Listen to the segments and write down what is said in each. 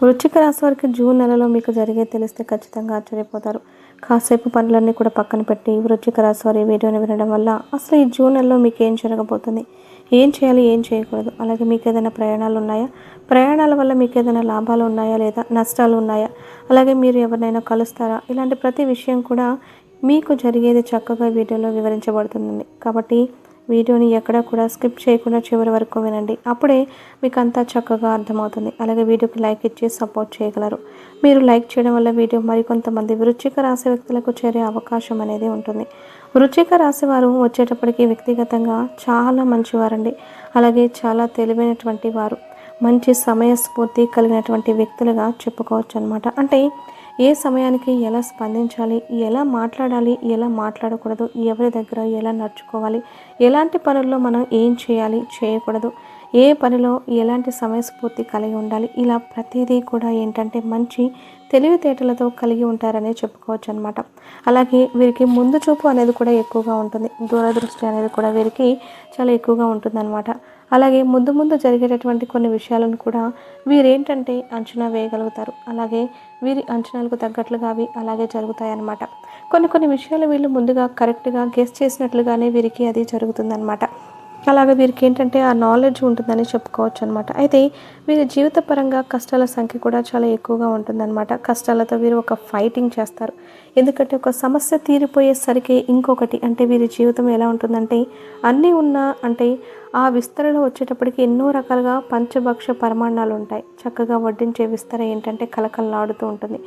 వృచ్చిక రాశి వారికి జూన్ నెలలో మీకు జరిగే తెలిస్తే ఖచ్చితంగా ఆశ్చర్యపోతారు. కాసేపు పనులన్నీ కూడా పక్కన పెట్టి వృచ్చిక రాశి వారి వీడియోని వినడం వల్ల అసలు ఈ జూన్ నెలలో మీకు ఏం జరగబోతుంది? ఏం చేయాలి? ఏం చేయకూడదు? అలాగే మీకు ఏదైనా ప్రయాణాలు ఉన్నాయా? ప్రయాణాల వల్ల మీకు ఏదైనా లాభాలు ఉన్నాయా లేదా? నష్టాలు ఉన్నాయా? అలాగే మీరు ఎవరినైనా కలుస్తారా? ఇలాంటి ప్రతి విషయం కూడా మీకు జరిగేది చక్కగా వీడియోలో వివరించబడుతుంది కాబట్టి వీడియోని ఎక్కడా కూడా స్కిప్ చేయకుండా చివరి వరకు వినండి. అప్పుడే మీకు అంతా చక్కగా అర్థమవుతుంది. అలాగే వీడియోకి లైక్ ఇచ్చి సపోర్ట్ చేయగలరు. మీరు లైక్ చేయడం వల్ల వీడియో మరికొంతమంది వృచ్చిక రాశి వ్యక్తులకు చేరే అవకాశం అనేది ఉంటుంది. వృచ్చిక రాశి వారు వచ్చేటప్పటికి వ్యక్తిగతంగా చాలా మంచివారండి. అలాగే చాలా తెలివైనటువంటి వారు. మంచి సమయస్ఫూర్తి కలిగినటువంటి వ్యక్తులుగా చెప్పుకోవచ్చు అనమాట అంటే ఏ సమయానికి ఎలా స్పందించాలి ఎలా మాట్లాడాలి ఎలా మాట్లాడకూడదు ఎవరి దగ్గర ఎలా నడుచుకోవాలి ఎలాంటి పనుల్లో మనం ఏం చేయాలి చేయకూడదు ఏ పనిలో ఎలాంటి సమయస్ఫూర్తి కలిగి ఉండాలి ఇలా ప్రతిదీ కూడా ఏంటంటే మంచి తెలివితేటలతో కలిగి ఉంటారనే చెప్పుకోవచ్చు అనమాట అలాగే వీరికి ముందు చూపు అనేది కూడా ఎక్కువగా ఉంటుంది. దూరదృష్టి అనేది కూడా వీరికి చాలా ఎక్కువగా ఉంటుందన్నమాట. అలాగే ముందు ముందు జరిగేటటువంటి కొన్ని విషయాలను కూడా వీరేంటంటే అంచనా వేయగలుగుతారు. అలాగే వీరి అంచనాలకు తగ్గట్లుగా అవి అలాగే జరుగుతాయన్నమాట. కొన్ని కొన్ని విషయాలు వీళ్ళు ముందుగా కరెక్ట్గా గెస్ చేసినట్లుగానే వీరికి అది జరుగుతుందన్నమాట. అలాగే వీరికి ఏంటంటే ఆ నాలెడ్జ్ ఉంటుందని చెప్పుకోవచ్చు అనమాట అయితే వీరి జీవిత పరంగా కష్టాల సంఖ్య కూడా చాలా ఎక్కువగా ఉంటుందన్నమాట కష్టాలతో వీరు ఒక ఫైటింగ్ చేస్తారు. ఎందుకంటే ఒక సమస్య తీరిపోయేసరికి ఇంకొకటి అంటే వీరి జీవితం ఎలా ఉంటుందంటే అన్నీ ఉన్నా అంటే ఆ విస్తరణ వచ్చేటప్పటికి ఎన్నో రకాలుగా పంచభక్ష పరమాణాలు ఉంటాయి. చక్కగా వడ్డించే విస్తర ఏంటంటే కలకలలాడుతూ ఉంటుంది.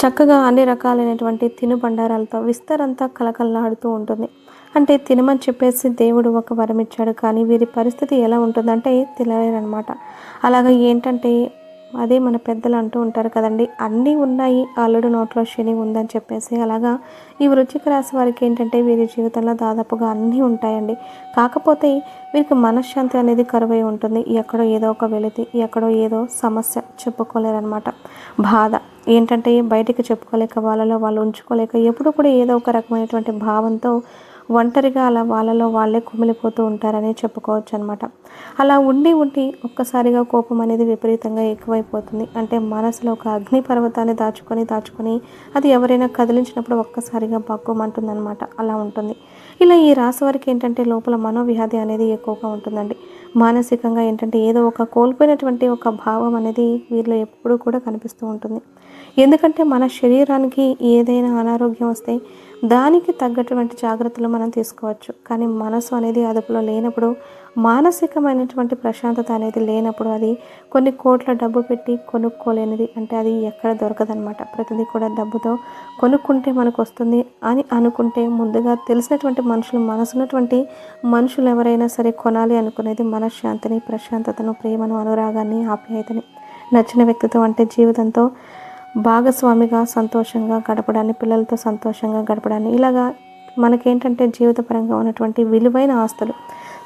చక్కగా అన్ని రకాలైనటువంటి తినుబండారాలతో విస్తరంతా కలకలలాడుతూ ఉంటుంది. అంటే తినమని చెప్పేసి దేవుడు ఒక వరం ఇచ్చాడు. కానీ వీరి పరిస్థితి ఎలా ఉంటుందంటే తినలేరనమాట అలాగా ఏంటంటే అదే మన పెద్దలు అంటూ ఉంటారు కదండి అన్నీ ఉన్నాయి అల్లుడు నోట్లో శని ఉందని చెప్పేసి. అలాగా ఈ వృచ్చిక రాశి వారికి ఏంటంటే వీరి జీవితంలో దాదాపుగా అన్నీ ఉంటాయండి. కాకపోతే వీరికి మనశ్శాంతి అనేది కరువై ఉంటుంది. ఎక్కడో ఏదో ఒక వెలితి ఎక్కడో ఏదో సమస్య చెప్పుకోలేరనమాట బాధ ఏంటంటే బయటికి చెప్పుకోలేక వాళ్ళలో వాళ్ళు ఉంచుకోలేక ఎప్పుడు కూడా ఏదో ఒక రకమైనటువంటి భావంతో ఒంటరిగా అలా వాళ్ళలో వాళ్ళే కుమిలిపోతూ ఉంటారని చెప్పుకోవచ్చు అనమాట అలా ఉండి ఉండి ఒక్కసారిగా కోపం అనేది విపరీతంగా ఎక్కువైపోతుంది. అంటే మనసులో ఒక అగ్ని పర్వతాన్ని దాచుకొని దాచుకొని అది ఎవరైనా కదిలించినప్పుడు ఒక్కసారిగా బగ్గుమంటుందన్నమాట అలా ఉంటుంది. ఇలా ఈ రాశి వారికి ఏంటంటే లోపల మనోవ్యాధి అనేది ఎక్కువగా ఉంటుందండి. మానసికంగా ఏంటంటే ఏదో ఒక కోల్పోయినటువంటి ఒక భావం అనేది వీరిలో ఎప్పుడూ కూడా కనిపిస్తూ ఉంటుంది. ఎందుకంటే మన శరీరానికి ఏదైనా అనారోగ్యం వస్తే దానికి తగ్గటువంటి జాగ్రత్తలు మనం తీసుకోవచ్చు. కానీ మనసు అనేది అదుపులో లేనప్పుడు మానసికమైనటువంటి ప్రశాంతత అనేది లేనప్పుడు అది కొన్ని కోట్ల డబ్బు పెట్టి కొనుక్కోలేనిది. అంటే అది ఎక్కడ దొరకదనమాట ప్రతిదీ కూడా డబ్బుతో కొనుక్కుంటే మనకు వస్తుంది అని అనుకుంటే ముందుగా తెలిసినటువంటి మనుషులు మనసున్నటువంటి మనుషులు ఎవరైనా సరే కొనాలి అనుకునేది మనశ్శాంతిని ప్రశాంతతను ప్రేమను అనురాగాన్ని ఆప్యాయతని నచ్చిన వ్యక్తితో అంటే జీవితంతో భాగస్వామిగా సంతోషంగా గడపడాన్ని పిల్లలతో సంతోషంగా గడపడాన్ని. ఇలాగా మనకేంటంటే జీవితపరంగా ఉన్నటువంటి విలువైన ఆస్తులు.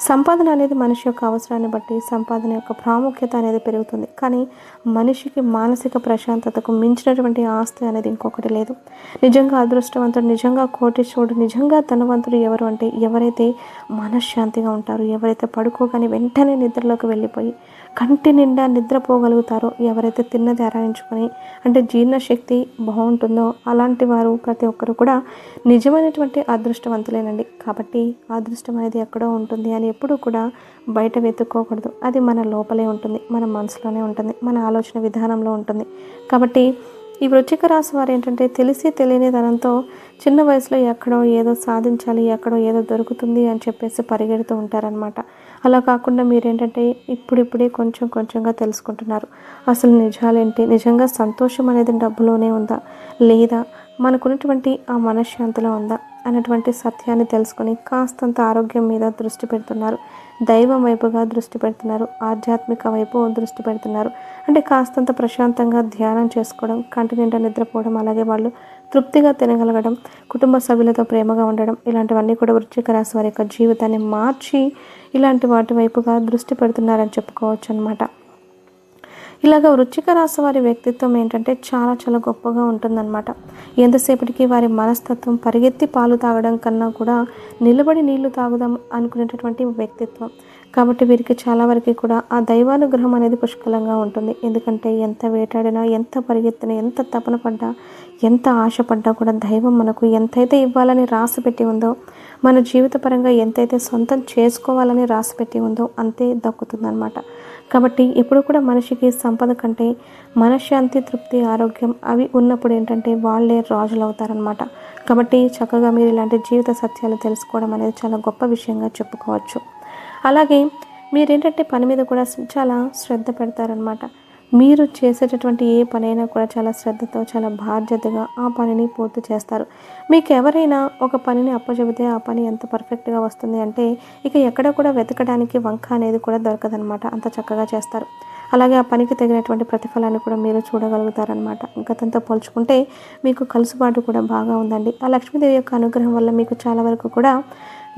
సంపాదన అనేది మనిషి యొక్క అవసరాన్ని బట్టి సంపాదన యొక్క ప్రాముఖ్యత అనేది పెరుగుతుంది. కానీ మనిషికి మానసిక ప్రశాంతతకు మించినటువంటి ఆస్తి అనేది ఇంకొకటి లేదు. నిజంగా అదృష్టవంతుడు నిజంగా కోటీశ్వరుడు నిజంగా ధనవంతుడు ఎవరు అంటే ఎవరైతే మనశ్శాంతిగా ఉంటారో ఎవరైతే పడుకోగానే వెంటనే నిద్రలోకి వెళ్ళిపోయి కంటి నిండా నిద్రపోగలుగుతారో ఎవరైతే తిన్నది ఆరాయించుకొని అంటే జీర్ణశక్తి బాగుంటుందో అలాంటి వారు ప్రతి ఒక్కరు కూడా నిజమైనటువంటి అదృష్టవంతులేనండి. కాబట్టి అదృష్టం అనేది ఎక్కడో ఉంటుంది అని ఎప్పుడూ కూడా బయట వెతుక్కోకూడదు. అది మన లోపలే ఉంటుంది మన మనసులోనే ఉంటుంది మన ఆలోచన విధానంలో ఉంటుంది. కాబట్టి ఈ వృచ్చిక రాశి వారు ఏంటంటే తెలిసి తెలియని తనంతో చిన్న వయసులో ఎక్కడో ఏదో సాధించాలి ఎక్కడో ఏదో దొరుకుతుంది అని చెప్పేసి పరిగెడుతూ ఉంటారనమాట అలా కాకుండా మీరేంటంటే ఇప్పుడిప్పుడే కొంచెం కొంచెంగా తెలుసుకుంటున్నారు. అసలు నిజాలేంటి? నిజంగా సంతోషం అనేది డబ్బులోనే ఉందా? లేదా మనకున్నటువంటి ఆ మనశ్శాంతిలో ఉందా? అన్నటువంటి సత్యాన్ని తెలుసుకొని కాస్తంత ఆరోగ్యం మీద దృష్టి పెడుతున్నారు. దైవం వైపుగా దృష్టి పెడుతున్నారు. ఆధ్యాత్మిక వైపు దృష్టి పెడుతున్నారు. అంటే కాస్తంత ప్రశాంతంగా ధ్యానం చేసుకోవడం కంటి నిండా నిద్రపోవడం అలాగే వాళ్ళు తృప్తిగా తినగలగడం కుటుంబ సభ్యులతో ప్రేమగా ఉండడం ఇలాంటివన్నీ కూడా వృశ్చిక రాశి వారి యొక్క జీవితాన్ని మార్చి ఇలాంటి వాటి వైపుగా దృష్టి పెడుతున్నారని చెప్పుకోవచ్చు అనమాట ఇలాగ వృచ్చిక రాశి వారి వ్యక్తిత్వం ఏంటంటే చాలా చాలా గొప్పగా ఉంటుందన్నమాట. ఎంతసేపటికి వారి మనస్తత్వం పరిగెత్తి పాలు తాగడం కన్నా కూడా నిలబడి నీళ్ళు తాగుదాం అనుకునేటటువంటి వ్యక్తిత్వం. కాబట్టి వీరికి చాలా వరకు కూడా ఆ దైవానుగ్రహం అనేది పుష్కలంగా ఉంటుంది. ఎందుకంటే ఎంత వేటాడినా ఎంత పరిగెత్తినా ఎంత తపన పడ్డా ఎంత ఆశపడ్డా కూడా దైవం మనకు ఎంతైతే ఇవ్వాలని రాసి పెట్టి ఉందో మన జీవితపరంగా ఎంతైతే సొంతం చేసుకోవాలని రాసి పెట్టి ఉందో అంతే దక్కుతుందనమాట కాబట్టి ఎప్పుడు కూడా మనిషికి సంపద కంటే మనశ్శాంతి తృప్తి ఆరోగ్యం అవి ఉన్నప్పుడు ఏంటంటే వాళ్ళే రాజులు అవుతారనమాట కాబట్టి చక్కగా మీరు ఇలాంటి జీవిత సత్యాలు తెలుసుకోవడం అనేది చాలా గొప్ప విషయంగా చెప్పుకోవచ్చు. అలాగే మీరేంటంటే పని మీద కూడా చాలా శ్రద్ధ పెడతారనమాట మీరు చేసేటటువంటి ఏ పనైనా కూడా చాలా శ్రద్ధతో చాలా బాధ్యతగా ఆ పనిని పూర్తి చేస్తారు. మీకు ఎవరైనా ఒక పనిని అప్పచెబితే ఆ పని ఎంత పర్ఫెక్ట్గా వస్తుంది అంటే ఇక ఎక్కడ కూడా వెతకడానికి వంక అనేది కూడా దొరకదనమాట అంత చక్కగా చేస్తారు. అలాగే ఆ పనికి తగినటువంటి ప్రతిఫలాన్ని కూడా మీరు చూడగలుగుతారనమాట గతంతో పోల్చుకుంటే మీకు కలుసుబాటు కూడా బాగా ఉందండి. ఆ లక్ష్మీదేవి యొక్క అనుగ్రహం వల్ల మీకు చాలా వరకు కూడా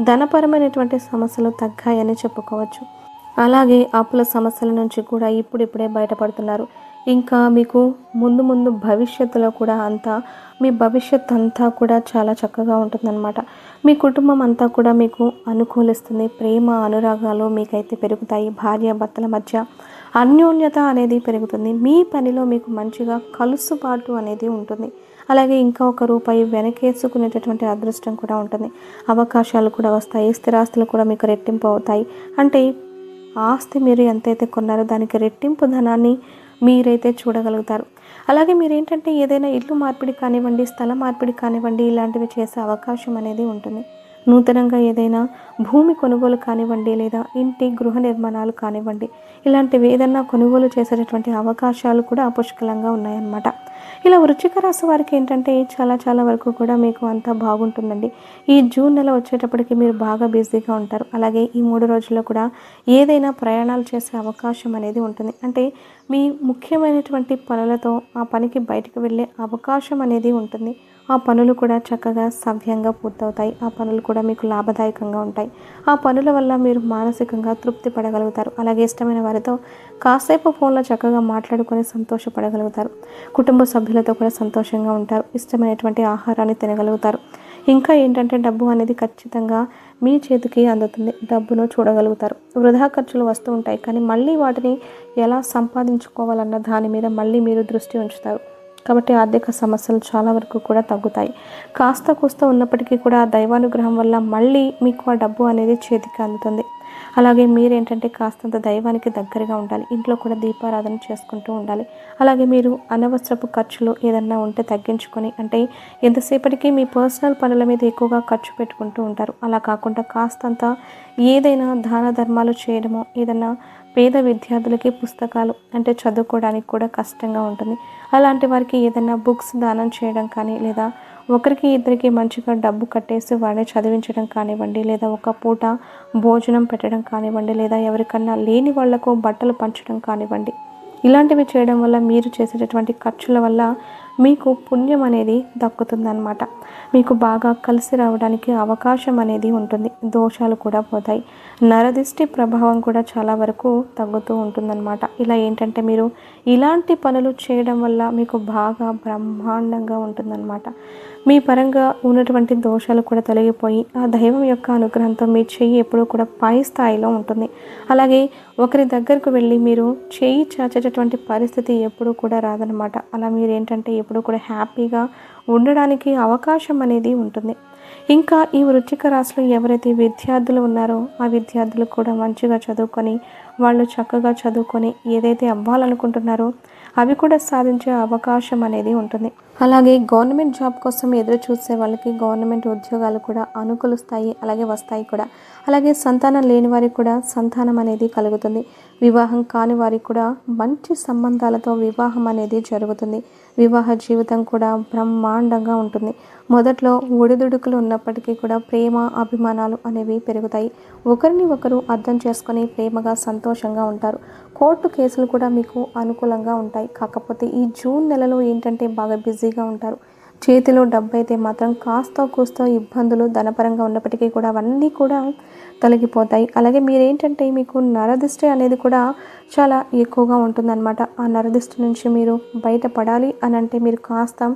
ధనపరమైనటువంటి సమస్యలు తగ్గాయని చెప్పుకోవచ్చు. అలాగే అప్పుల సమస్యల నుంచి కూడా ఇప్పుడిప్పుడే బయటపడుతున్నారు. ఇంకా మీకు ముందు ముందు భవిష్యత్తులో కూడా అంతా మీ భవిష్యత్ అంతా కూడా చాలా చక్కగా ఉంటుందన్నమాట. మీ కుటుంబం అంతా కూడా మీకు అనుకూలిస్తుంది. ప్రేమ అనురాగాలు మీకైతే పెరుగుతాయి. భార్య భర్తల మధ్య అన్యోన్యత అనేది పెరుగుతుంది. మీ పనిలో మీకు మంచిగా కలుసుబాటు అనేది ఉంటుంది. అలాగే ఇంకా ఒక రూపాయి వెనకేసుకునేటటువంటి అదృష్టం కూడా ఉంటుంది. అవకాశాలు కూడా వస్తాయి స్థిరాస్తులు కూడా మీకు రెట్టింపు అవుతాయి. అంటే ఆస్తి మీరు ఎంతైతే కొన్నారో దానికి రెట్టింపు ధనాన్ని మీరైతే చూడగలుగుతారు. అలాగే మీరు ఏంటంటే ఏదైనా ఇల్లు మార్పిడి కానివ్వండి స్థల మార్పిడి కానివ్వండి ఇలాంటివి చేసే అవకాశం అనేది ఉంటుంది. నూతనంగా ఏదైనా భూమి కొనుగోలు కానివ్వండి లేదా ఇంటి గృహ నిర్మాణాలు కానివ్వండి ఇలాంటివి ఏదైనా కొనుగోలు చేసేటటువంటి అవకాశాలు కూడా పుష్కలంగా ఉన్నాయన్నమాట. ఇలా వృచ్చిక రాశి వారికి ఏంటంటే చాలా చాలా వరకు కూడా మీకు అంతా బాగుంటుందండి. ఈ జూన్ నెల వచ్చేటప్పటికి మీరు బాగా బిజీగా ఉంటారు. అలాగే ఈ మూడు రోజుల్లో కూడా ఏదైనా ప్రయాణాలు చేసే అవకాశం అనేది ఉంటుంది. అంటే మీ ముఖ్యమైనటువంటి పనులతో ఆ పనికి బయటకు వెళ్ళే అవకాశం అనేది ఉంటుంది. ఆ పనులు కూడా చక్కగా సవ్యంగా పూర్తవుతాయి. ఆ పనులు కూడా మీకు లాభదాయకంగా ఉంటాయి. ఆ పనుల వల్ల మీరు మానసికంగా తృప్తి పడగలుగుతారు. అలాగే ఇష్టమైన వారితో కాసేపు ఫోన్లో చక్కగా మాట్లాడుకొని సంతోషపడగలుగుతారు. కుటుంబ సభ్యులతో కూడా సంతోషంగా ఉంటారు. ఇష్టమైనటువంటి ఆహారాన్ని తినగలుగుతారు. ఇంకా ఏంటంటే డబ్బు అనేది ఖచ్చితంగా మీ చేతికి అందుతుంది. డబ్బును చూడగలుగుతారు. వృధా ఖర్చులు వస్తూ ఉంటాయి. కానీ మళ్ళీ వాటిని ఎలా సంపాదించుకోవాలన్న దాని మీద మళ్ళీ మీరు దృష్టి ఉంచుతారు. కాబట్టి ఆర్థిక సమస్యలు చాలా వరకు కూడా తగ్గుతాయి. కాస్త కూస్త ఉన్నప్పటికీ కూడా దైవానుగ్రహం వల్ల మళ్ళీ మీకు ఆ డబ్బు అనేది చేతికి అందుతుంది. అలాగే మీరేంటంటే కాస్తంత దైవానికి దగ్గరగా ఉండాలి. ఇంట్లో కూడా దీపారాధన చేసుకుంటూ ఉండాలి. అలాగే మీరు అనవసరపు ఖర్చులు ఏదన్నా ఉంటే తగ్గించుకొని అంటే ఎంతసేపటికి మీ పర్సనల్ పనుల మీద ఎక్కువగా ఖర్చు పెట్టుకుంటూ ఉంటారు. అలా కాకుండా కాస్తంత ఏదైనా దాన ధర్మాలు చేయడమో ఏదైనా పేద విద్యార్థులకి పుస్తకాలు అంటే చదువుకోవడానికి కూడా కష్టంగా ఉంటుంది. అలాంటి వారికి ఏదైనా బుక్స్ దానం చేయడం కానీ లేదా ఒకరికి ఇద్దరికి మంచిగా డబ్బు కట్టేసి వాడిని చదివించడం కానివ్వండి లేదా ఒక పూట భోజనం పెట్టడం కానివ్వండి లేదా ఎవరికన్నా లేని వాళ్ళకు బట్టలు పంచడం కానివ్వండి. ఇలాంటివి చేయడం వల్ల మీరు చేసేటటువంటి ఖర్చుల వల్ల మీకు పుణ్యం అనేది దక్కుతుందన్నమాట. మీకు బాగా కలిసి రావడానికి అవకాశం అనేది ఉంటుంది. దోషాలు కూడా పోతాయి. నరదిష్టి ప్రభావం కూడా చాలా వరకు తగ్గుతూ ఉంటుందన్నమాట. ఇలా ఏంటంటే మీరు ఇలాంటి పనులు చేయడం వల్ల మీకు బాగా బ్రహ్మాండంగా ఉంటుందన్నమాట. మీ పరంగా ఉన్నటువంటి దోషాలు కూడా తొలగిపోయి ఆ దైవం యొక్క అనుగ్రహంతో మీ చెయ్యి ఎప్పుడూ కూడా పై స్థాయిలో ఉంటుంది. అలాగే ఒకరి దగ్గరకు వెళ్ళి మీరు చెయ్యి చాచేటటువంటి పరిస్థితి ఎప్పుడూ కూడా రాదనమాట అలా మీరు ఏంటంటే ఎప్పుడూ కూడా హ్యాపీగా ఉండడానికి అవకాశం అనేది ఉంటుంది. ఇంకా ఈ వృచ్చిక రాశిలో ఎవరైతే విద్యార్థులు ఉన్నారో ఆ విద్యార్థులు కూడా మంచిగా చదువుకొని వాళ్ళు చక్కగా చదువుకొని ఏదైతే అవ్వాలనుకుంటున్నారో అవి కూడా సాధించే అవకాశం అనేది ఉంటుంది. అలాగే గవర్నమెంట్ జాబ్ కోసం ఎదురు చూసే వాళ్ళకి గవర్నమెంట్ ఉద్యోగాలు కూడా అనుకూలిస్తాయి అలాగే వస్తాయి కూడా. అలాగే సంతానం లేని వారికి కూడా సంతానం అనేది కలుగుతుంది. వివాహం కాని వారికి కూడా మంచి సంబంధాలతో వివాహం అనేది జరుగుతుంది. వివాహ జీవితం కూడా బ్రహ్మాండంగా ఉంటుంది. మొదట్లో ఒడిదుడుకులు ఉన్నప్పటికీ కూడా ప్రేమ అభిమానాలు అనేవి పెరుగుతాయి. ఒకరిని ఒకరు అర్థం చేసుకొని ప్రేమగా సంతోషంగా ఉంటారు. కోర్టు కేసులు కూడా మీకు అనుకూలంగా ఉంటాయి. కాకపోతే ఈ జూన్ నెలలో ఏంటంటే బాగా బిజీగా ఉంటారు. చేతిలో డబ్బు అయితే మాత్రం కాస్త కూస్తో ఇబ్బందులు ధనపరంగా ఉన్నప్పటికీ కూడా అవన్నీ కూడా తొలగిపోతాయి. అలాగే మీరేంటంటే మీకు నరదిష్టి అనేది కూడా చాలా ఎక్కువగా ఉంటుందన్నమాట. ఆ నరదిష్టి నుంచి మీరు బయటపడాలి అని అంటే మీరు కాస్త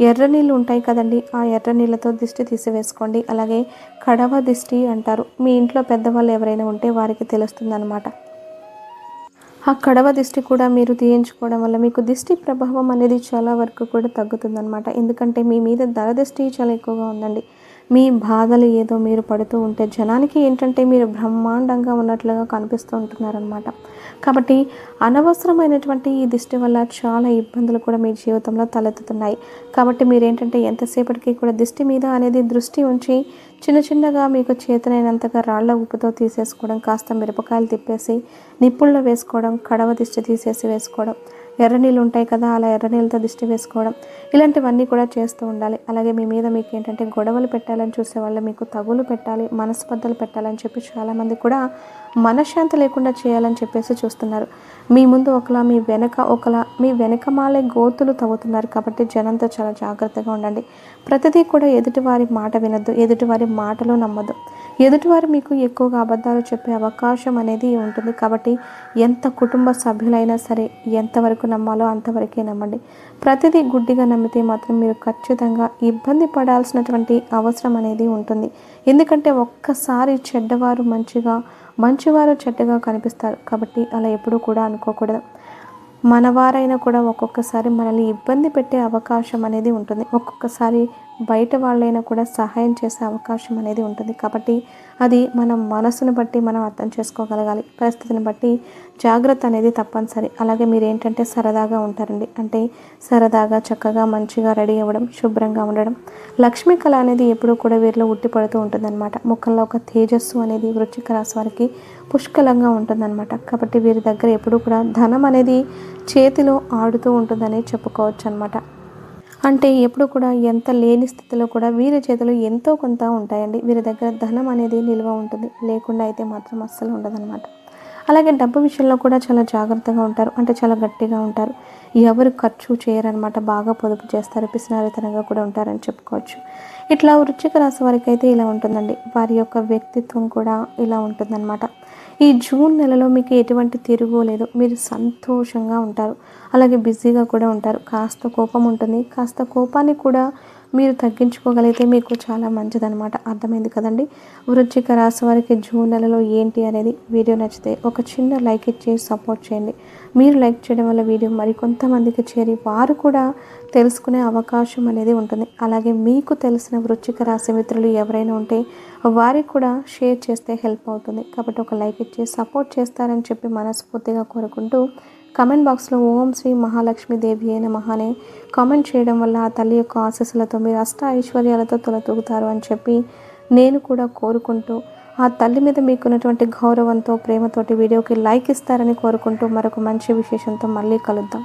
ఎర్ర నీళ్ళు ఉంటాయి కదండి ఆ ఎర్ర నీళ్ళతో దిష్టి తీసివేసుకోండి. అలాగే కడవ దిష్టి అంటారు. మీ ఇంట్లో పెద్దవాళ్ళు ఎవరైనా ఉంటే వారికి తెలుస్తుందన్నమాట. ఆ కడవ దిష్టి కూడా మీరు తీయించుకోవడం వల్ల మీకు దిష్టి ప్రభావం అనేది చాలా వరకు కూడా తగ్గుతుందన్నమాట. ఎందుకంటే మీ మీద ధర దిష్టి చాలా ఎక్కువగా ఉందండి. మీ బాధలు ఏదో మీరు పడుతూ ఉంటే జనానికి ఏంటంటే మీరు బ్రహ్మాండంగా ఉన్నట్లుగా కనిపిస్తూ ఉంటున్నారనమాట కాబట్టి అనవసరమైనటువంటి ఈ దిష్టి వల్ల చాలా ఇబ్బందులు కూడా మీ జీవితంలో తలెత్తుతున్నాయి. కాబట్టి మీరేంటంటే ఎంతసేపటికి కూడా దిష్టి మీద అనేది దృష్టి ఉంచి చిన్న చిన్నగా మీకు చేతనైనంతగా రాళ్ళ ఉప్పుతో తీసేసుకోవడం కాస్త మిరపకాయలు తిప్పేసి నిప్పుల్లో వేసుకోవడం కడవ దిష్టి తీసేసి వేసుకోవడం ఎర్ర నీళ్ళు ఉంటాయి కదా అలా ఎర్ర నీళ్ళతో దిష్టి వేసుకోవడం ఇలాంటివన్నీ కూడా చేస్తూ ఉండాలి. అలాగే మీ మీద మీకు ఏంటంటే గొడవలు పెట్టాలని చూసే వాళ్ళు మీకు తగులు పెట్టాలి మనస్పర్ధలు పెట్టాలని చెప్పి చాలామంది కూడా మనశ్శాంతి లేకుండా చేయాలని చెప్పేసి చూస్తున్నారు. మీ ముందు ఒకలా మీ వెనక ఒకలా మీ వెనక మాలే గోతులు తవ్వుతున్నారు కాబట్టి జనంతో చాలా జాగ్రత్తగా ఉండండి. ప్రతిదీ కూడా ఎదుటివారి మాట వినొద్దు ఎదుటివారి మాటలు నమ్మద్దు. ఎదుటివారు మీకు ఎక్కువగా అబద్ధాలు చెప్పే అవకాశం అనేది ఉంటుంది. కాబట్టి ఎంత కుటుంబ సభ్యులైనా సరే ఎంతవరకు నమ్మాలో అంతవరకే నమ్మండి. ప్రతిదీ గుడ్డిగా నమ్మితే మాత్రం మీరు ఖచ్చితంగా ఇబ్బంది పడాల్సినటువంటి అవసరం అనేది ఉంటుంది. ఎందుకంటే ఒక్కసారి చెడ్డవారు మంచిగా మంచివారు చెడ్డగా కనిపిస్తారు. కాబట్టి అలా ఎప్పుడూ కూడా అనుకోకూడదు. మనవారైనా కూడా ఒక్కొక్కసారి మనల్ని ఇబ్బంది పెట్టే అవకాశం అనేది ఉంటుంది. ఒక్కొక్కసారి బయట వాళ్ళైనా కూడా సహాయం చేసే అవకాశం అనేది ఉంటుంది. కాబట్టి అది మన మనసును బట్టి మనం అర్థం చేసుకోగలగాలి. పరిస్థితిని బట్టి జాగ్రత్త అనేది తప్పనిసరి. అలాగే మీరు ఏంటంటే సరదాగా ఉంటారండి. అంటే సరదాగా చక్కగా మంచిగా రెడీ అవ్వడం శుభ్రంగా ఉండడం. లక్ష్మీ కళ అనేది ఎప్పుడూ కూడా వీరిలో ఉట్టిపడుతూ ఉంటుందన్నమాట. ముఖంలో ఒక తేజస్సు అనేది వృచ్చిక రాశి వారికి పుష్కలంగా ఉంటుందన్నమాట. కాబట్టి వీరి దగ్గర ఎప్పుడూ కూడా ధనం అనేది చేతిలో ఆడుతూ ఉంటుందని చెప్పుకోవచ్చు అనమాట అంటే ఎప్పుడు కూడా ఎంత లేని స్థితిలో కూడా వీరి చేతులు ఎంతో కొంత ఉంటాయండి. వీరి దగ్గర ధనం అనేది నిల్వ ఉంటుంది. లేకుండా అయితే మాత్రం అస్సలు ఉండదన్నమాట. అలాగే డబ్బు విషయంలో కూడా చాలా జాగ్రత్తగా ఉంటారు. అంటే చాలా గట్టిగా ఉంటారు. ఎవరు ఖర్చు చేయరనమాట బాగా పొదుపు చేస్తారు. పిసినారితనంగా కూడా ఉంటారని చెప్పుకోవచ్చు. ఇట్లా వృచ్చిక రాశి వారికి అయితే ఇలా ఉంటుందండి. వారి యొక్క వ్యక్తిత్వం కూడా ఇలా ఉంటుందన్నమాట. ఈ జూన్ నెలలో మీకు ఎటువంటి తిరుగు లేదు. మీరు సంతోషంగా ఉంటారు. అలాగే బిజీగా కూడా ఉంటారు. కాస్త కోపం ఉంటుంది. కాస్త కోపాన్ని కూడా మీరు తగ్గించుకోగలిగితే మీకు చాలా మంచిదనమాట అర్థమైంది కదండి? వృచ్చిక రాశి వారికి జూన్ నెలలో ఏంటి అనేది వీడియో నచ్చితే ఒక చిన్న లైక్ ఇచ్చి సపోర్ట్ చేయండి. మీరు లైక్ చేయడం వల్ల వీడియో మరికొంతమందికి చేరి వారు కూడా తెలుసుకునే అవకాశం అనేది ఉంటుంది. అలాగే మీకు తెలిసిన వృచ్చిక రాశి మిత్రులు ఎవరైనా ఉంటే వారికి కూడా షేర్ చేస్తే హెల్ప్ అవుతుంది. కాబట్టి ఒక లైక్ ఇచ్చి సపోర్ట్ చేస్తారని చెప్పి మనస్ఫూర్తిగా కోరుకుంటూ కమెంట్ బాక్స్లో ఓం శ్రీ మహాలక్ష్మి దేవి అయిన మహానే కామెంట్ చేయడం వల్ల ఆ తల్లి యొక్క ఆశస్సులతో మీరు అష్ట ఐశ్వర్యాలతో తొలతూగుతారు అని చెప్పి నేను కూడా కోరుకుంటూ ఆ తల్లి మీద మీకున్నటువంటి గౌరవంతో ప్రేమతోటి వీడియోకి లైక్ ఇస్తారని కోరుకుంటూ మరొక మంచి విశేషంతో మళ్ళీ కలుద్దాం.